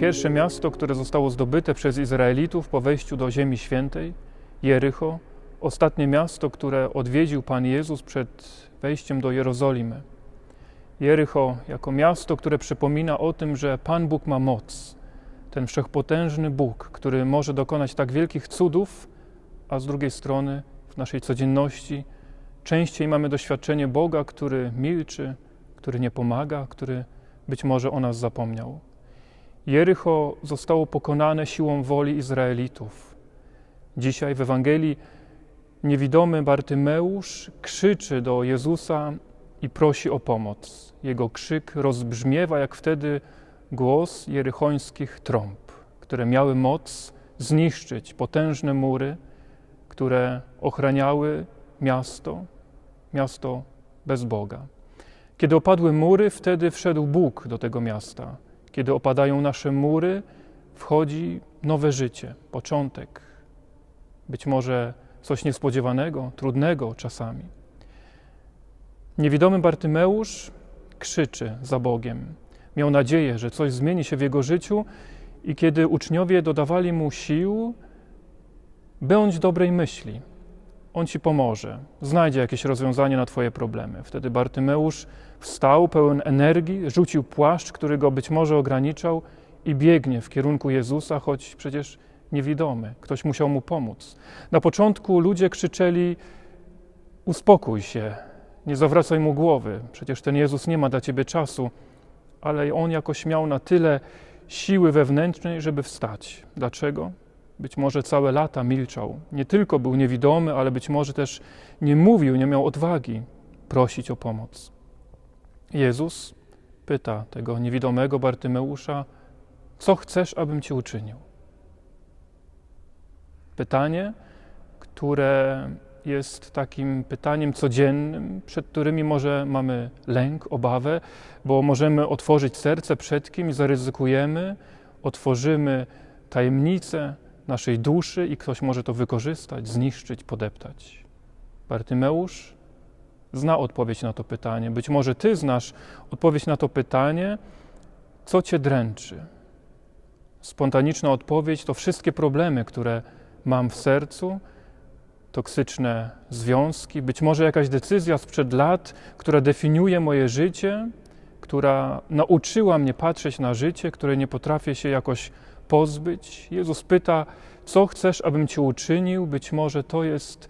pierwsze miasto, które zostało zdobyte przez Izraelitów po wejściu do Ziemi Świętej, Jericho, ostatnie miasto, które odwiedził Pan Jezus przed wejściem do Jerozolimy. Jericho jako miasto, które przypomina o tym, że Pan Bóg ma moc, ten wszechpotężny Bóg, który może dokonać tak wielkich cudów, a z drugiej strony w naszej codzienności częściej mamy doświadczenie Boga, który milczy, który nie pomaga, który być może o nas zapomniał. Jericho zostało pokonane siłą woli Izraelitów. Dzisiaj w Ewangelii niewidomy Bartymeusz krzyczy do Jezusa i prosi o pomoc. Jego krzyk rozbrzmiewa jak wtedy głos jerychońskich trąb, które miały moc zniszczyć potężne mury, które ochraniały miasto, miasto bez Boga. Kiedy opadły mury, wtedy wszedł Bóg do tego miasta. Kiedy opadają nasze mury, wchodzi nowe życie, początek. Być może coś niespodziewanego, trudnego czasami. Niewidomy Bartymeusz krzyczy za Bogiem. Miał nadzieję, że coś zmieni się w jego życiu, i kiedy uczniowie dodawali mu sił, bądź dobrej myśli. On ci pomoże, znajdzie jakieś rozwiązanie na Twoje problemy. Wtedy Bartymeusz wstał pełen energii, rzucił płaszcz, który go być może ograniczał i biegnie w kierunku Jezusa, choć przecież niewidomy. Ktoś musiał mu pomóc. Na początku ludzie krzyczeli: Uspokój się, nie zawracaj mu głowy, przecież ten Jezus nie ma dla ciebie czasu. Ale on jakoś miał na tyle siły wewnętrznej, żeby wstać. Dlaczego? Być może całe lata milczał. Nie tylko był niewidomy, ale być może też nie mówił, nie miał odwagi prosić o pomoc. Jezus pyta tego niewidomego Bartymeusza: Co chcesz, abym ci uczynił? Pytanie, które jest takim pytaniem codziennym, przed którymi może mamy lęk, obawę, bo możemy otworzyć serce przed kim i zaryzykujemy, otworzymy tajemnicę naszej duszy i ktoś może to wykorzystać, zniszczyć, podeptać. Bartymeusz zna odpowiedź na to pytanie. Być może ty znasz odpowiedź na to pytanie, co cię dręczy. Spontaniczna odpowiedź to wszystkie problemy, które mam w sercu, toksyczne związki, być może jakaś decyzja sprzed lat, która definiuje moje życie, która nauczyła mnie patrzeć na życie, które nie potrafię się jakoś pozbyć. Jezus pyta, co chcesz, abym ci uczynił? Być może to jest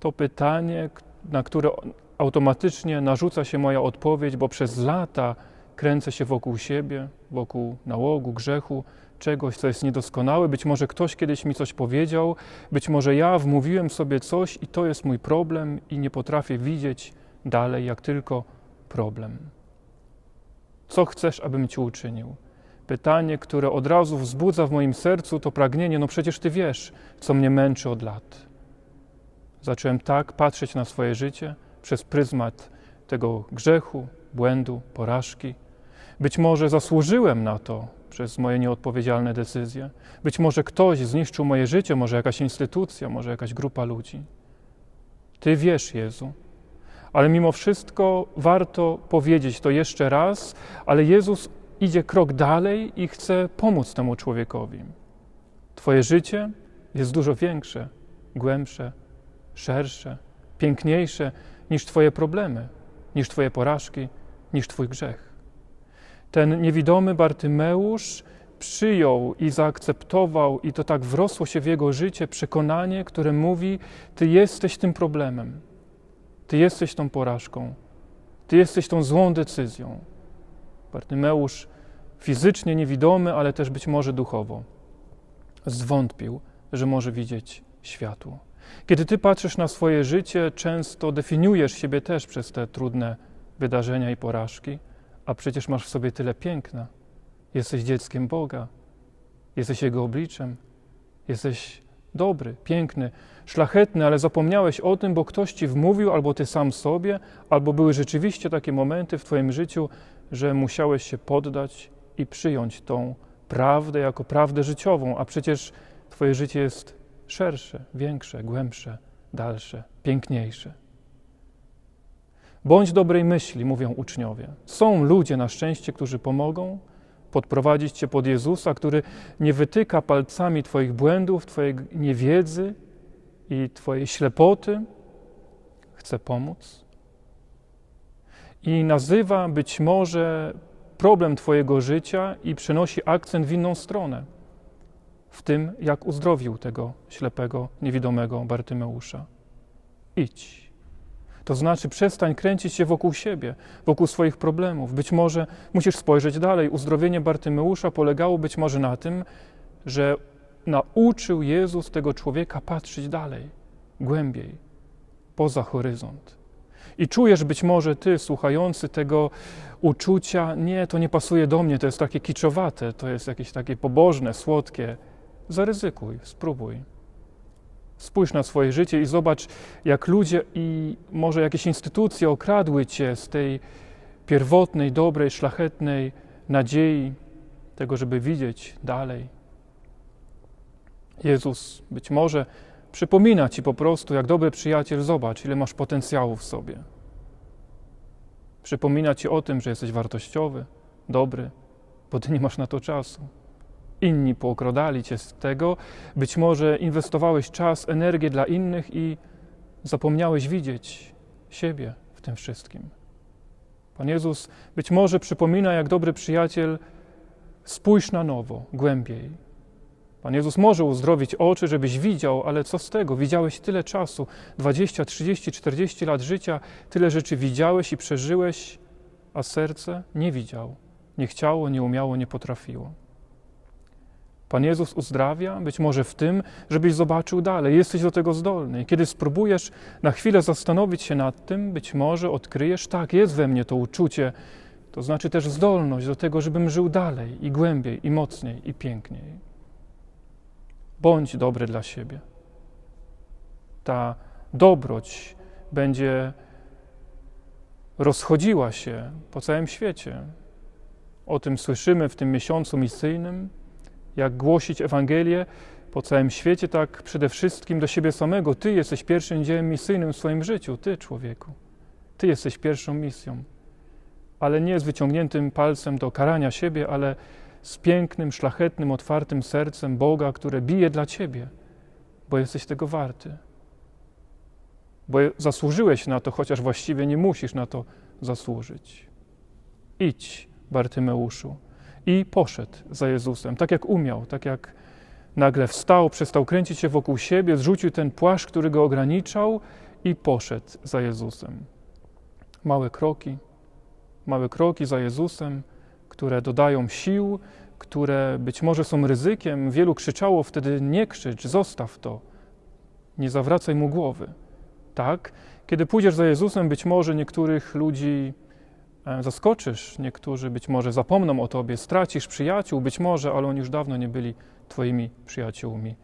to pytanie, na które automatycznie narzuca się moja odpowiedź, bo przez lata kręcę się wokół siebie, wokół nałogu, grzechu, czegoś, co jest niedoskonałe. Być może ktoś kiedyś mi coś powiedział, być może ja wmówiłem sobie coś i to jest mój problem i nie potrafię widzieć dalej, jak tylko problem. Co chcesz, abym ci uczynił? Pytanie, które od razu wzbudza w moim sercu to pragnienie, no przecież ty wiesz, co mnie męczy od lat. Zacząłem tak patrzeć na swoje życie przez pryzmat tego grzechu, błędu, porażki. Być może zasłużyłem na to przez moje nieodpowiedzialne decyzje. Być może ktoś zniszczył moje życie, może jakaś instytucja, może jakaś grupa ludzi. Ty wiesz, Jezu, ale mimo wszystko warto powiedzieć to jeszcze raz, ale Jezus idzie krok dalej i chce pomóc temu człowiekowi. Twoje życie jest dużo większe, głębsze, szersze, piękniejsze niż Twoje problemy, niż Twoje porażki, niż Twój grzech. Ten niewidomy Bartymeusz przyjął i zaakceptował, i to tak wrosło się w jego życie, przekonanie, które mówi: Ty jesteś tym problemem, Ty jesteś tą porażką, Ty jesteś tą złą decyzją. Bartymeusz fizycznie niewidomy, ale też być może duchowo, zwątpił, że może widzieć światło. Kiedy Ty patrzysz na swoje życie, często definiujesz siebie też przez te trudne wydarzenia i porażki, a przecież masz w sobie tyle piękna. Jesteś dzieckiem Boga, jesteś Jego obliczem, jesteś dobry, piękny, szlachetny, ale zapomniałeś o tym, bo ktoś Ci wmówił, albo Ty sam sobie, albo były rzeczywiście takie momenty w Twoim życiu, że musiałeś się poddać i przyjąć tą prawdę jako prawdę życiową, a przecież Twoje życie jest szersze, większe, głębsze, dalsze, piękniejsze. Bądź dobrej myśli, mówią uczniowie. Są ludzie na szczęście, którzy pomogą, podprowadzić Cię pod Jezusa, który nie wytyka palcami Twoich błędów, Twojej niewiedzy i Twojej ślepoty. Chce pomóc. I nazywa być może problem Twojego życia i przenosi akcent w inną stronę. W tym, jak uzdrowił tego ślepego, niewidomego Bartymeusza. Idź. To znaczy, przestań kręcić się wokół siebie, wokół swoich problemów. Być może musisz spojrzeć dalej. Uzdrowienie Bartymeusza polegało być może na tym, że nauczył Jezus tego człowieka patrzeć dalej, głębiej, poza horyzont. I czujesz być może ty, słuchający tego uczucia, nie, to nie pasuje do mnie, to jest takie kiczowate, to jest jakieś takie pobożne, słodkie. Zaryzykuj, spróbuj. Spójrz na swoje życie i zobacz, jak ludzie i może jakieś instytucje okradły cię z tej pierwotnej, dobrej, szlachetnej nadziei, tego, żeby widzieć dalej. Jezus być może przypomina ci po prostu, jak dobry przyjaciel, zobacz, ile masz potencjału w sobie. Przypomina ci o tym, że jesteś wartościowy, dobry, bo ty nie masz na to czasu. Inni pookradali cię z tego, być może inwestowałeś czas, energię dla innych i zapomniałeś widzieć siebie w tym wszystkim. Pan Jezus być może przypomina, jak dobry przyjaciel, spójrz na nowo, głębiej. Pan Jezus może uzdrowić oczy, żebyś widział, ale co z tego? Widziałeś tyle czasu 20, 30, 40 lat życia, tyle rzeczy widziałeś i przeżyłeś, a serce nie widział, nie chciało, nie umiało, nie potrafiło. Pan Jezus uzdrawia, być może w tym, żebyś zobaczył dalej. Jesteś do tego zdolny. I kiedy spróbujesz na chwilę zastanowić się nad tym, być może odkryjesz, tak, jest we mnie to uczucie, to znaczy też zdolność do tego, żebym żył dalej i głębiej, i mocniej, i piękniej. Bądź dobry dla siebie. Ta dobroć będzie rozchodziła się po całym świecie. O tym słyszymy w tym miesiącu misyjnym jak głosić Ewangelię po całym świecie, tak przede wszystkim do siebie samego. Ty jesteś pierwszym dziełem misyjnym w swoim życiu, ty człowieku. Ty jesteś pierwszą misją. Ale nie z wyciągniętym palcem do karania siebie, ale z pięknym, szlachetnym, otwartym sercem Boga, które bije dla ciebie, bo jesteś tego warty. Bo zasłużyłeś na to, chociaż właściwie nie musisz na to zasłużyć. Idź, Bartymeuszu i poszedł za Jezusem, tak jak umiał, tak jak nagle wstał, przestał kręcić się wokół siebie, zrzucił ten płaszcz, który go ograniczał i poszedł za Jezusem. Małe kroki, małe kroki za Jezusem, które dodają sił, które być może są ryzykiem. Wielu krzyczało wtedy: Nie krzycz, zostaw to, nie zawracaj mu głowy. Tak, kiedy pójdziesz za Jezusem, być może niektórych ludzi E, zaskoczysz, niektórzy być może zapomną o tobie, stracisz przyjaciół, być może, ale oni już dawno nie byli twoimi przyjaciółmi.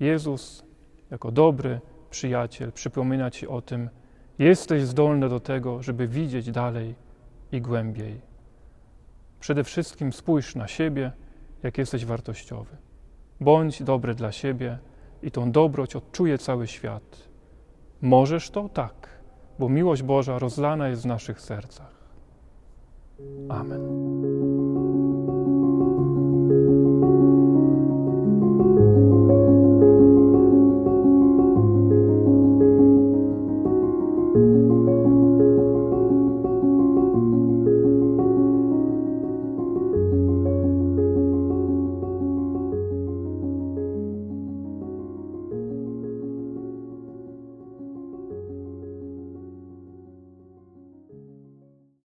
Jezus, jako dobry przyjaciel, przypomina ci o tym, jesteś zdolny do tego, żeby widzieć dalej i głębiej. Przede wszystkim spójrz na siebie, jak jesteś wartościowy. Bądź dobry dla siebie i tą dobroć odczuje cały świat. Możesz to? Tak, bo miłość Boża rozlana jest w naszych sercach. Amen.